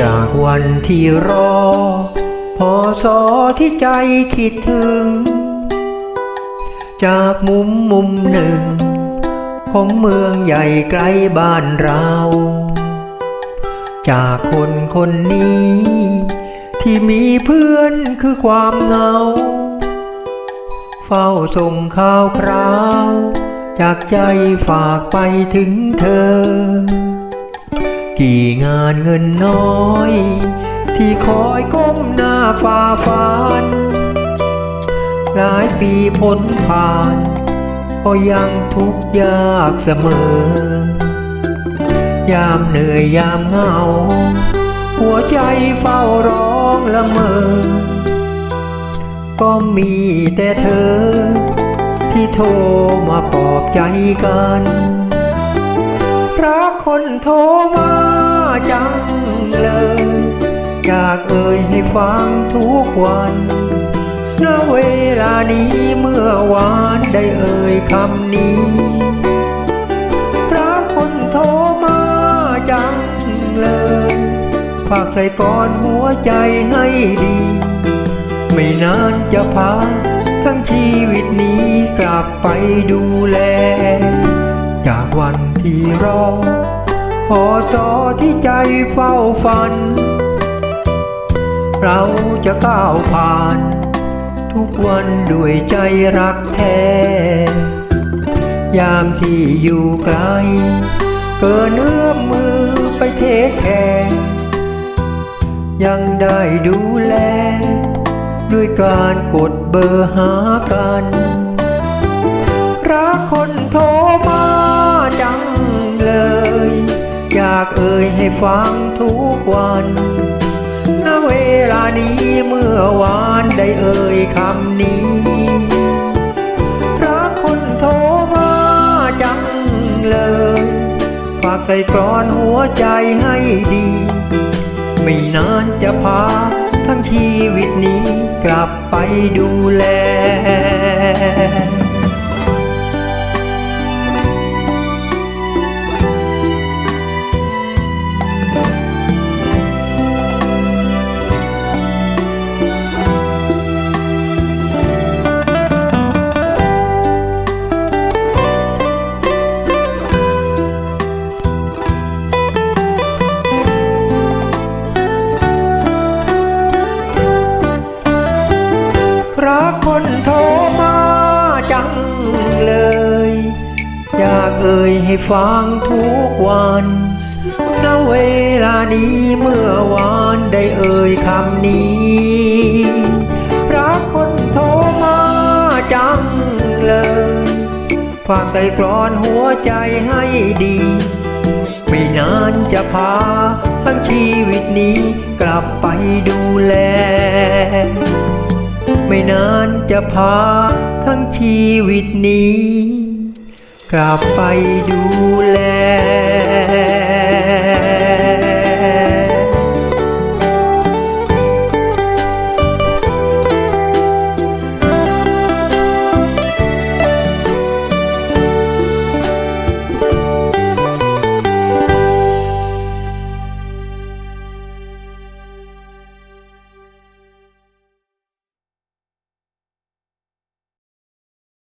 จากวันที่รอ พอสอที่ใจคิดถึง จากมุมมุมหนึ่ง ของเมืองใหญ่ไกลบ้านเรา จากคนคนนี้ ที่มีเพื่อนคือความเหงา เฝ้าส่งข่าวคราว จากใจฝากไปถึงเธอ กี่งานเงินน้อย ที่คอยก้มหน้าฝ่าฟัน หลายปีพ้นผ่าน ก็ยังทุกข์ยากเสมอ ยามเหนื่อยยามเหงา หัวใจเฝ้าร้องละเมอ ก็มีแต่เธอ ที่โทรมาปลอบใจกัน รักคนโทรมาจังเลยอยากเอ่ยให้ฟังทุกวันณเวลานี้เมื่อวานได้เอ่ยคำนี้รักคนโทรมาจังเลยฝากใส่ก่อนหัวใจให้ดี ไม่นานจะพาทั้งชีวิตนี้กลับไปดูแล จากวัน ที่รอพอสอที่ใจเฝ้าฝัน เราจะก้าวผ่าน ทุกวันด้วยใจรักแท้ ยามที่อยู่ไกล เกินเอื้อมมือไปเทแคร์ยังได้ดูแล ด้วยการกดเบอร์หากัน รักคนโทรากเอ่ยให้ฟังทุกวันณเวลานี้เมื่อวานได้เอ่ยคำนี้รักคนโทรมาจังเลย ฝากใส่กรอนหัวใจให้ดี ไม่นานจะพาทั้งชีวิตนี้กลับไปดูแล เอ่ยให้ฟังทุกวันณเวลานี้เมื่อวานได้เอ่ยคำนี้รักคนโทรมาจังเลยฝากใส่กรอนหัวใจให้ดี ไม่นานจะพาทั้งชีวิตนี้กลับไปดูแล ไม่นานจะพาทั้งชีวิตนี้ กลับไปดูแล